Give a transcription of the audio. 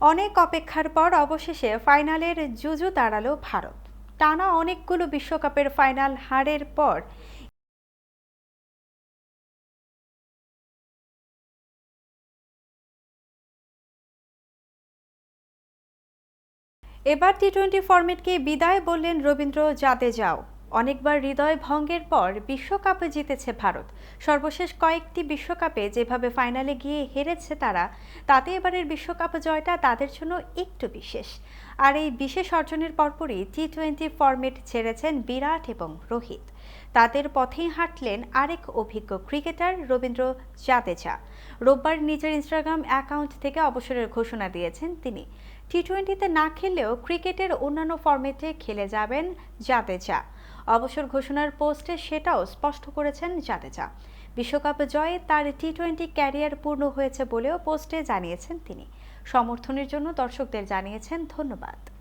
অনেক অপেক্ষার পর অবশেষে ফাইনালের জুজু দাঁড়াল ভারত। টানা অনেকগুলো বিশ্বকাপের ফাইনাল হারের পর এবার টি টোয়েন্টি ফরম্যাটকে বিদায় বললেন রবীন্দ্র জাদেজাও। অনেকবার হৃদয় ভঙ্গের পর বিশ্বকাপে জিতেছে ভারত। সর্বশেষ কয়েকটি বিশ্বকাপে যেভাবে ফাইনালে গিয়ে হেরেছে তারা, তাতে এবারের বিশ্বকাপ জয়টা তাদের জন্য একটু বিশেষ। আর এই বিশেষ অর্জনের পরপরই টি টোয়েন্টি ফরম্যাট ছেড়েছেন বিরাট এবং রোহিত। তাদের পথেই হাঁটলেন আরেক অভিজ্ঞ ক্রিকেটার রবীন্দ্র জাদেজা। রোববার নিজের ইনস্টাগ্রাম অ্যাকাউন্ট থেকে অবসরের ঘোষণা দিয়েছেন তিনি। টি টোয়েন্টিতে না খেললেও ক্রিকেটের অন্যান্য ফরম্যাটে খেলে যাবেন জাদেজা। অবসর ঘোষণার পোস্টে সেটাও স্পষ্ট করেছেন জাদেজা। বিশ্বকাপ জয়ে তার টি টোয়েন্টি ক্যারিয়ার পূর্ণ হয়েছে বলেও পোস্টে জানিয়েছেন তিনি। সমর্থনের জন্য দর্শকদের জানিয়েছেন ধন্যবাদ।